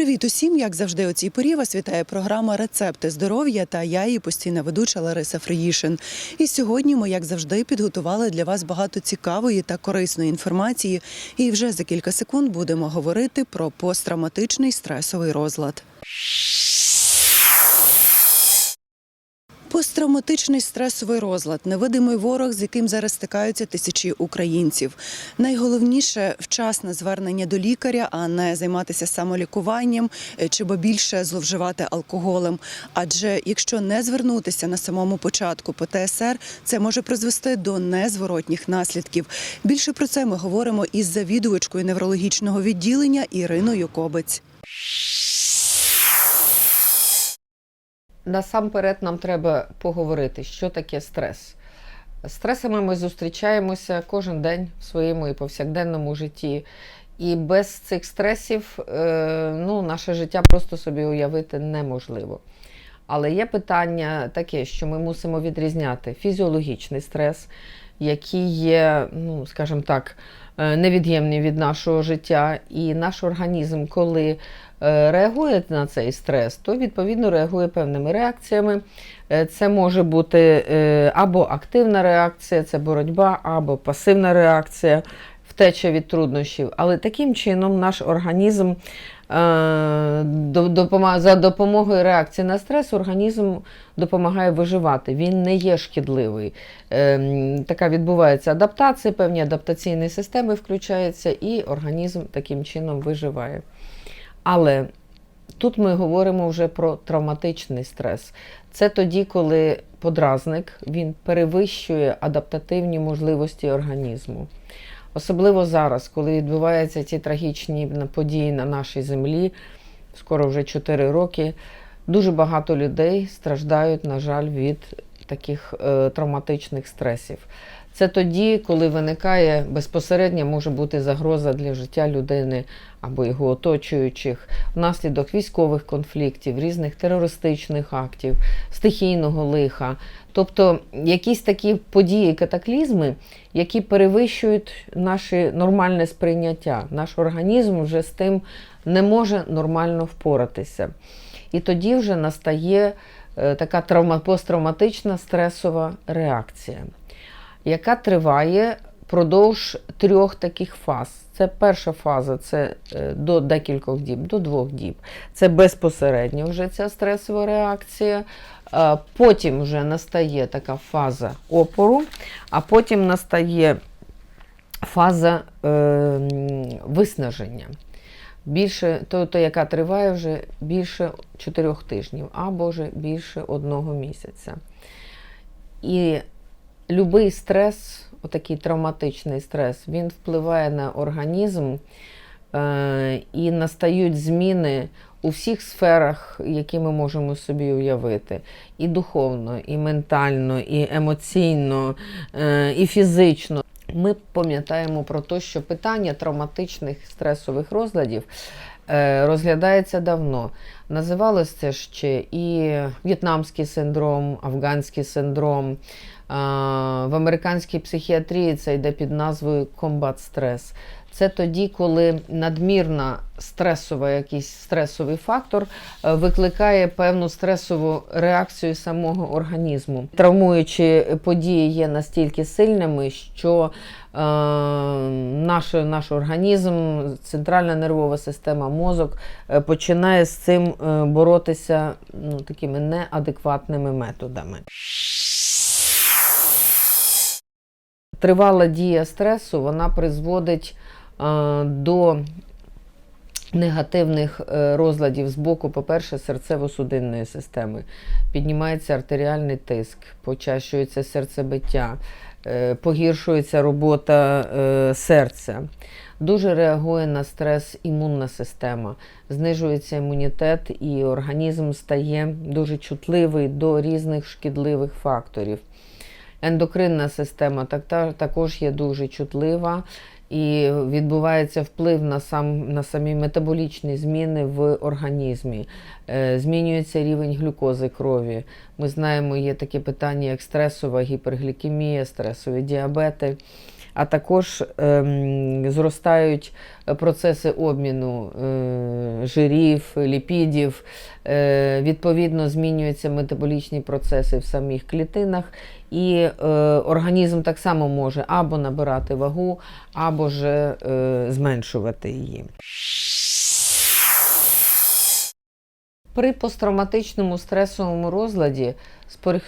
Привіт усім! Як завжди, у цій порі вас вітає програма Рецепти здоров'я та я її постійна ведуча Лариса Фриїшин. І сьогодні ми, як завжди, підготували для вас багато цікавої та корисної інформації. І вже за кілька секунд будемо говорити про посттравматичний стресовий розлад. Посттравматичний стресовий розлад невидимий ворог, з яким зараз стикаються тисячі українців. Найголовніше вчасне звернення до лікаря, а не займатися самолікуванням е, чи бо більше зловживати алкоголем. Адже якщо не звернутися на самому початку по ТСР, це може призвести до незворотніх наслідків. Більше про це ми говоримо із завідувачкою неврологічного відділення Іриною Кобець. Насамперед нам треба поговорити, що таке стрес. З стресами ми зустрічаємося кожен день в своєму і повсякденному житті. І без цих стресів е, ну, наше життя просто собі уявити неможливо. Але є питання таке, що ми мусимо відрізняти фізіологічний стрес, який є, ну, скажімо так, е, невід'ємний від нашого життя, і наш організм, коли е, реагує на цей стрес, то відповідно реагує певними реакціями. Е, Це може бути або активна реакція, це боротьба, або пасивна реакція, втеча від труднощів. Але таким чином наш організм за допомогою реакції на стрес організм допомагає виживати. Він не є шкідливий. Е, Така відбувається адаптація, певні адаптаційні системи включаються, і організм таким чином виживає. Але тут ми говоримо вже про травматичний стрес. Це тоді, коли подразник він перевищує адаптативні можливості організму. Особливо зараз, коли відбуваються ці трагічні події на нашій землі, скоро вже 4 роки, дуже багато людей страждають, на жаль, від таких е, травматичних стресів. Це тоді, коли виникає безпосередньо може бути загроза для життя людини або його оточуючих внаслідок військових конфліктів, різних терористичних актів, стихійного лиха. Тобто якісь такі події, катаклізми, які перевищують наше нормальне сприйняття. Наш організм вже з тим не може нормально впоратися. І тоді вже настає е, така травма, посттравматична стресова реакція, яка триває впродовж трьох таких фаз. Це перша фаза це е, до декількох діб, до двох діб. Це безпосередньо вже ця стресова реакція. Е, Потім вже настає така фаза опору, а потім настає фаза е, виснаження. Більше, то, то, яка триває вже більше 4 тижнів або вже більше одного місяця. І будь-який стрес, отакий травматичний стрес, він впливає на організм е, і настають зміни у всіх сферах, які ми можемо собі уявити. І духовно, і ментально, і емоційно, е, і фізично. Ми пам'ятаємо про те, що питання травматичних стресових розладів е, розглядається давно. Називалось це ще і в'єтнамський синдром, афганський синдром. В американській психіатрії це йде під назвою комбат стрес. Це тоді, коли надмірна стресова, якийсь стресовий фактор е, викликає певну стресову реакцію самого організму. Травмуючі події є настільки сильними, що е, наш, наш організм, центральна нервова система, мозок е, починає з цим е, боротися ну, такими неадекватними методами. Тривала дія стресу вона призводить е, до негативних е, розладів з боку, по-перше, серцево-судинної системи. Піднімається артеріальний тиск, почащується серцебиття, е, погіршується робота серця. Дуже реагує на стрес імунна система, знижується імунітет, і організм стає дуже чутливий до різних шкідливих факторів. Ендокринна система так, та- також є дуже чутлива і відбувається вплив на, сам, на самі метаболічні зміни в організмі. Е, Змінюється рівень глюкози крові. Ми знаємо, є такі питання, як стресова гіперглікемія, стресові діабети. А також ем, зростають процеси обміну е, жирів, ліпідів, е, відповідно змінюються метаболічні процеси в самих клітинах, і е, організм так само може або набирати вагу, або ж зменшувати її. При посттравматичному стресовому розладі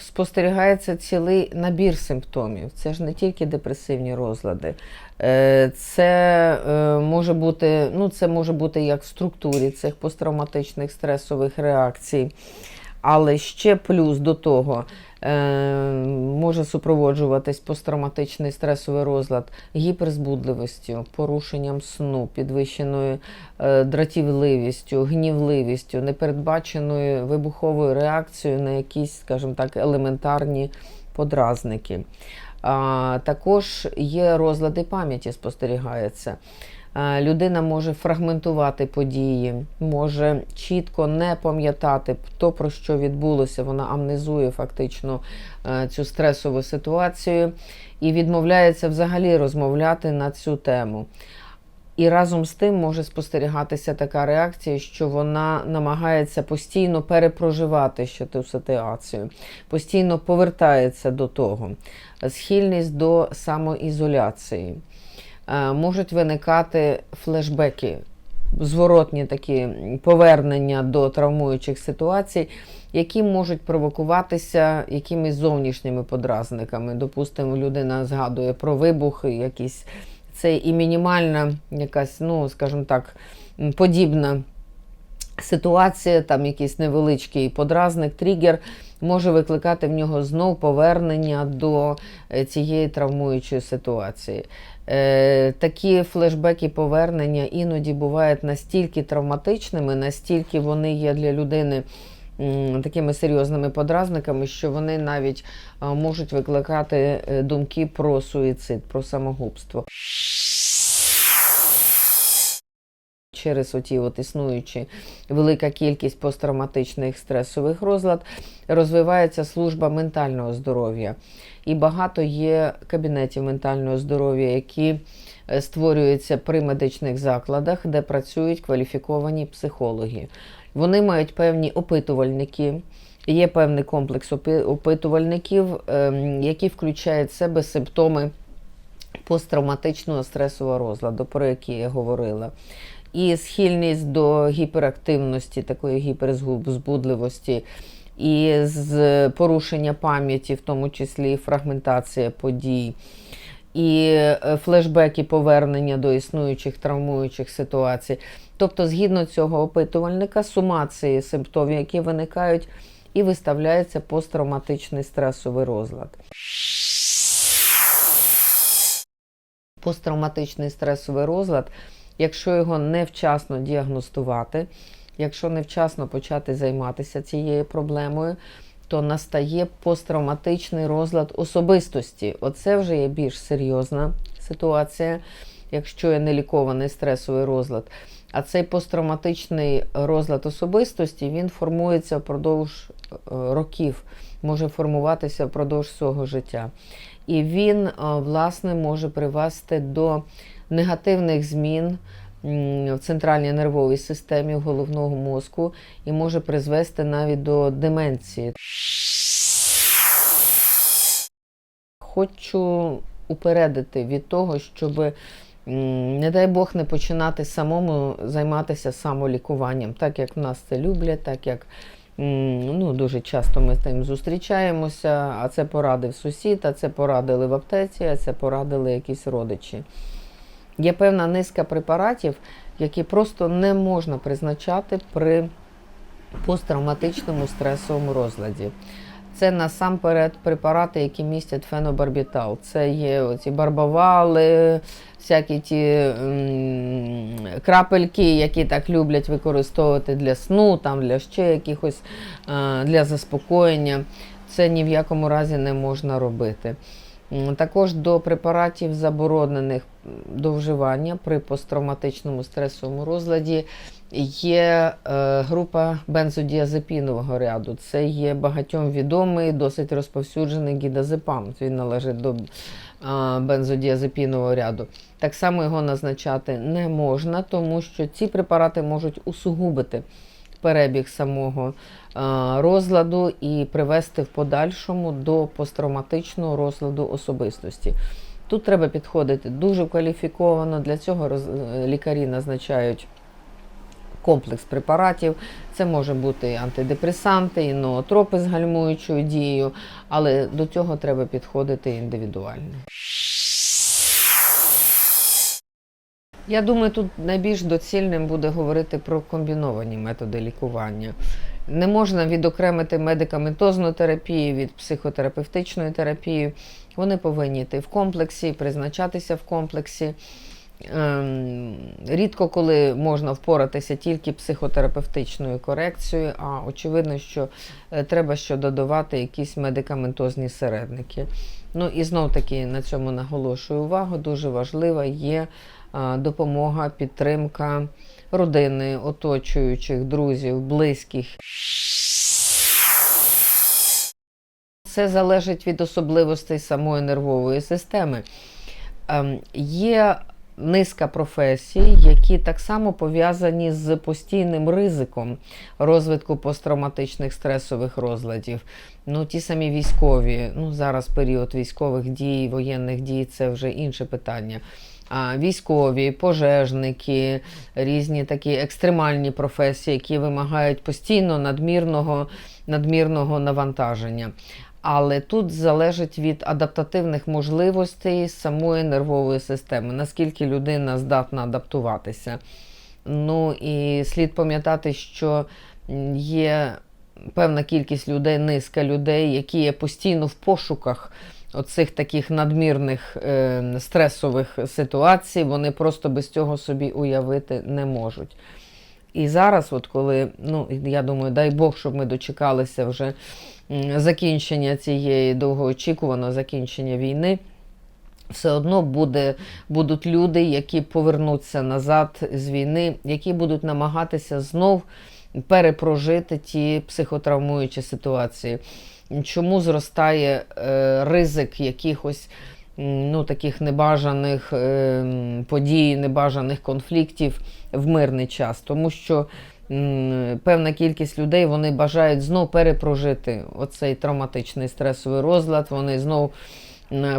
спостерігається цілий набір симптомів. Це ж не тільки депресивні розлади. Е, Це е, може бути, ну, це може бути як в структурі цих посттравматичних стресових реакцій. Але ще плюс до того е, може супроводжуватись посттравматичний стресовий розлад гіперзбудливістю, порушенням сну, підвищеною е, дратівливістю, гнівливістю, непередбаченою вибуховою реакцією на якісь, скажімо так, елементарні подразники. А, також є розлади пам'яті, спостерігаються. Е, Людина може фрагментувати події, може чітко не пам'ятати то, про що відбулося. Вона амнезує фактично е, цю стресову ситуацію і відмовляється взагалі розмовляти на цю тему. І разом з тим може спостерігатися така реакція, що вона намагається постійно перепроживати ще ту ситуацію, постійно повертається до того, схильність до самоізоляції. Е, Можуть виникати флешбеки, зворотні такі повернення до травмуючих ситуацій, які можуть провокуватися якимись зовнішніми подразниками. Допустимо, людина згадує про вибух, якісь це і мінімальна якась, ну, скажімо так, подібна ситуація, там якийсь невеличкий подразник, тригер, може викликати в нього знов повернення до е, цієї травмуючої ситуації. Е, такі флешбеки повернення іноді бувають настільки травматичними, настільки вони є для людини такими серйозними подразниками, що вони навіть е, можуть викликати е, думки про суїцид, про самогубство. Через оті от існуючі велика кількість посттравматичних стресових розлад розвивається служба ментального здоров'я. І багато є кабінетів ментального здоров'я, які е, створюються при медичних закладах, де працюють кваліфіковані психологи. Вони мають певні опитувальники. Є певний комплекс опитувальників, ем, які включають в себе симптоми посттравматичного стресового розладу, про які я говорила. І схильність до гіперактивності, такої гіперзбудливості, і з порушення пам'яті, в тому числі фрагментація подій, і е, флешбеки повернення до існуючих травмуючих ситуацій. Тобто, згідно цього опитувальника, сумації симптомів, які виникають, і виставляється посттравматичний стресовий розлад. Посттравматичний стресовий розлад, якщо його невчасно діагностувати, якщо невчасно почати займатися цією проблемою, то настає посттравматичний розлад особистості. Оце вже є більш серйозна ситуація, якщо є нелікований стресовий розлад. А цей посттравматичний розлад особистості він формується впродовж е, років, може формуватися впродовж свого життя. І він, е, власне, може привести до негативних змін в центральній нервовій системі головного мозку і може призвести навіть до деменції. Хочу упередити від того, щоб, не дай Бог, не починати самому займатися самолікуванням, так як в нас це люблять, так як ну, дуже часто ми з тим зустрічаємося, а це порадив сусід, а це порадили в аптеці, а це порадили якісь родичі. Є певна низка препаратів, які просто не можна призначати при посттравматичному стресовому розладі. Це насамперед препарати, які містять фенобарбітал. Це є оці барбавали, всякі ті крапельки, які так люблять використовувати для сну, там, для ще якихось для заспокоєння. Це ні в якому разі не можна робити. Також до препаратів, заборонених до вживання при посттравматичному стресовому розладі, Є е, група бензодіазепінового ряду. Це є багатьом відомий, досить розповсюджений гідазепам. Він належить до бензодіазепінового ряду. Так само його назначати не можна, тому що ці препарати можуть усугубити перебіг самого е, розладу і привести в подальшому до посттравматичного розладу особистості. Тут треба підходити дуже кваліфіковано. Для цього е, лікарі назначають комплекс препаратів. Це може бути антидепресанти, і ноотропи з гальмуючою дією, але до цього треба підходити індивідуально. Я думаю, тут найбільш доцільним буде говорити про комбіновані методи лікування. Не можна відокремити медикаментозну терапію від психотерапевтичної терапії. Вони повинні йти в комплексі, призначатися в комплексі. Ем, Рідко коли можна впоратися тільки психотерапевтичною корекцією, а очевидно, що е, треба ще додавати якісь медикаментозні середники. Ну і знов таки на цьому наголошую увагу. Дуже важлива є допомога, підтримка родини, оточуючих, друзів, близьких. Це залежить від особливостей самої нервової системи. Ем, Є низка професій, які так само пов'язані з постійним ризиком розвитку посттравматичних стресових розладів. Ну, ті самі військові, ну зараз період військових дій, воєнних дій це вже інше питання. Військові, пожежники, різні такі екстремальні професії, які вимагають постійно надмірного, надмірного навантаження. Але тут залежить від адаптативних можливостей самої нервової системи, наскільки людина здатна адаптуватися. Ну і слід пам'ятати, що є певна кількість людей, низка людей, які є постійно в пошуках оцих таких надмірних е, стресових ситуацій, вони просто без цього собі уявити не можуть. І зараз, от коли, ну я думаю, дай Бог, щоб ми дочекалися вже закінчення цієї довгоочікуваного закінчення війни. Все одно буде, будуть люди, які повернуться назад з війни, які будуть намагатися знов перепрожити ті психотравмуючі ситуації. Чому зростає е, ризик якихось ну, таких небажаних е, подій, небажаних конфліктів в мирний час? Тому що певна кількість людей вони бажають знов перепрожити оцей травматичний стресовий розлад, вони знов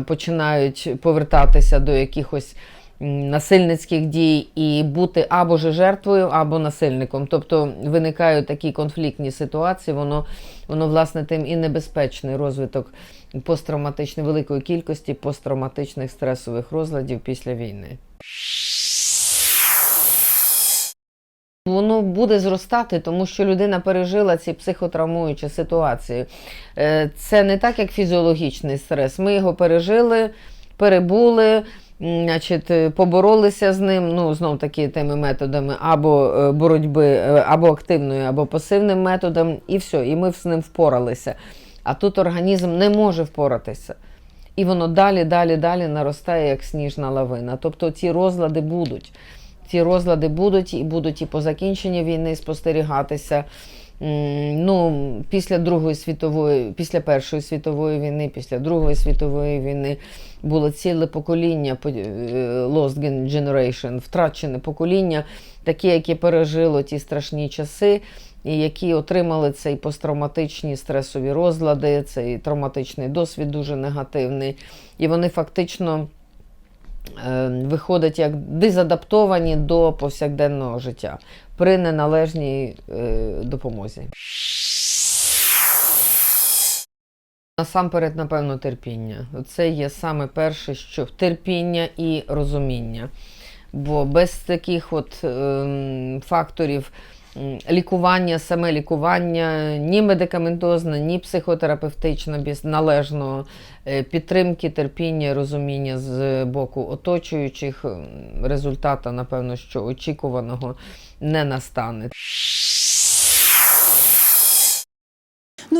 починають повертатися до якихось насильницьких дій і бути або же жертвою, або насильником. Тобто виникають такі конфліктні ситуації, воно, воно власне тим і небезпечний розвиток посттравматичної великої кількості посттравматичних стресових розладів після війни. Воно буде зростати, тому що людина пережила ці психотравмуючі ситуації. Е, Це не так, як фізіологічний стрес. Ми його пережили, перебули, значить, е, поборолися з ним, ну, знов таки тими методами або е, боротьби, е, або активною, або пасивним методом, і все, і ми з ним впоралися. А тут організм не може впоратися. І воно далі, далі, далі наростає, як сніжна лавина. Тобто ці розлади будуть. Ці розлади будуть і будуть і по закінченні війни спостерігатися. Ну, після Другої світової, після Першої світової війни, після Другої світової війни було ціле покоління по- е, Lost Generation, втрачене покоління, такі, які пережило ті страшні часи, і які отримали цей посттравматичні стресові розлади, цей травматичний досвід дуже негативний. І вони фактично е, виходять як дезадаптовані до повсякденного життя при неналежній е, допомозі. Насамперед, напевно, терпіння. Це є саме перше, що терпіння і розуміння. Бо без таких от е, факторів лікування, саме лікування, ні медикаментозне, ні психотерапевтичне, без належного е, підтримки, терпіння, розуміння з боку оточуючих, результата, напевно, що очікуваного не настане.